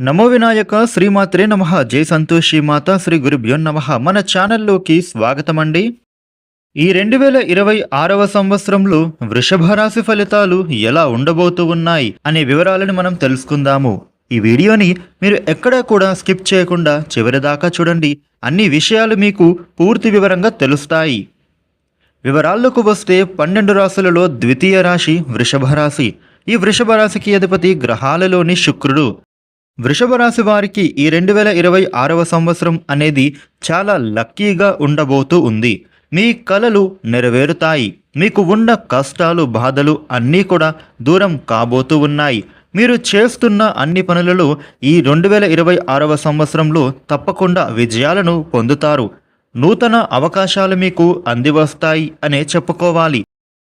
నమో వినాయక శ్రీమాత్రే నమ. జై సంతోషి మాత శ్రీ గురుభ్యో నమ. మన ఛానల్లోకి స్వాగతం అండి ఈ రెండు వేల ఇరవై ఆరవ సంవత్సరంలో వృషభ రాశి ఫలితాలు ఎలా ఉండబోతూ ఉన్నాయి అనే వివరాలను మనం తెలుసుకుందాము. ఈ వీడియోని మీరు ఎక్కడా కూడా స్కిప్ చేయకుండా చివరిదాకా చూడండి. అన్ని విషయాలు మీకు పూర్తి వివరంగా తెలుస్తాయి. వివరాల్లోకి వస్తే పన్నెండు రాశులలో ద్వితీయ రాశి వృషభ రాశి ఈ వృషభ రాశికి అధిపతి గ్రహాలలోని శుక్రుడు. వృషభ రాశి వారికి ఈ రెండు వేల ఇరవై ఆరవ సంవత్సరం అనేది చాలా లక్కీగా ఉండబోతూ ఉంది. మీ కలలు నెరవేరుతాయి. మీకు ఉన్న కష్టాలు బాధలు అన్నీ కూడా దూరం కాబోతూ ఉన్నాయి. మీరు చేస్తున్న అన్ని పనులలో ఈ రెండు వేల ఇరవై ఆరవ సంవత్సరంలో తప్పకుండా విజయాలను పొందుతారు. నూతన అవకాశాలు మీకు అందివస్తాయి అనే చెప్పుకోవాలి.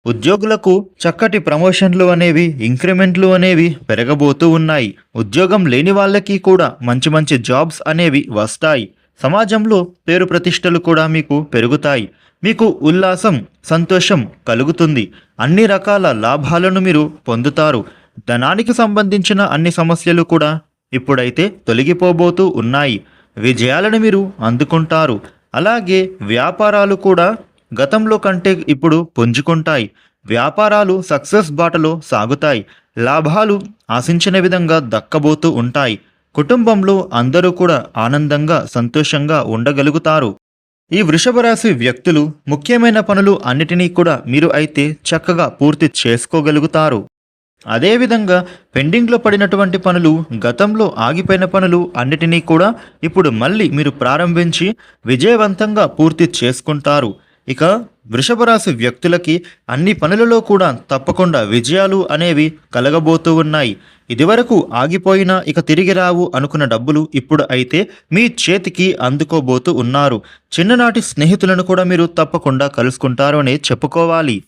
ఉద్యోగులకు చక్కటి ప్రమోషన్లు అనేవి ఇంక్రిమెంట్లు అనేవి పెరగబోతూ ఉన్నాయి. ఉద్యోగం లేని వాళ్ళకి కూడా మంచి మంచి జాబ్స్ అనేవి వస్తాయి. సమాజంలో పేరు ప్రతిష్టలు కూడా మీకు పెరుగుతాయి. మీకు ఉల్లాసం సంతోషం కలుగుతుంది. అన్ని రకాల లాభాలను మీరు పొందుతారు. ధనానికి సంబంధించిన అన్ని సమస్యలు కూడా ఇప్పుడైతే తొలగిపోబోతూ ఉన్నాయి. విజయాలను మీరు అందుకుంటారు. అలాగే వ్యాపారాలు కూడా గతంలో కంటే ఇప్పుడు పుంజుకుంటాయి. వ్యాపారాలు సక్సెస్ బాటలో సాగుతాయి. లాభాలు ఆశించిన విధంగా దక్కబోతూ ఉంటాయి. కుటుంబంలో అందరూ కూడా ఆనందంగా సంతోషంగా ఉండగలుగుతారు. ఈ వృషభ రాశి వ్యక్తులు ముఖ్యమైన పనులు అన్నిటినీ కూడా మీరు అయితే చక్కగా పూర్తి చేసుకోగలుగుతారు. అదేవిధంగా పెండింగ్లో పడినటువంటి పనులు గతంలో ఆగిపోయిన పనులు అన్నిటినీ కూడా ఇప్పుడు మళ్ళీ మీరు ప్రారంభించి విజయవంతంగా పూర్తి చేసుకుంటారు. ఇక వృషభ రాశి వ్యక్తులకి అన్ని పనులలో కూడా తప్పకుండా విజయాలు అనేవి కలగబోతూ ఉన్నాయి. ఇదివరకు ఆగిపోయినా ఇక తిరిగి రావు అనుకున్న డబ్బులు ఇప్పుడు అయితే మీ చేతికి అందుకోబోతూ ఉన్నారు. చిన్ననాటి స్నేహితులను కూడా మీరు తప్పకుండా కలుసుకుంటారు అని చెప్పుకోవాలి.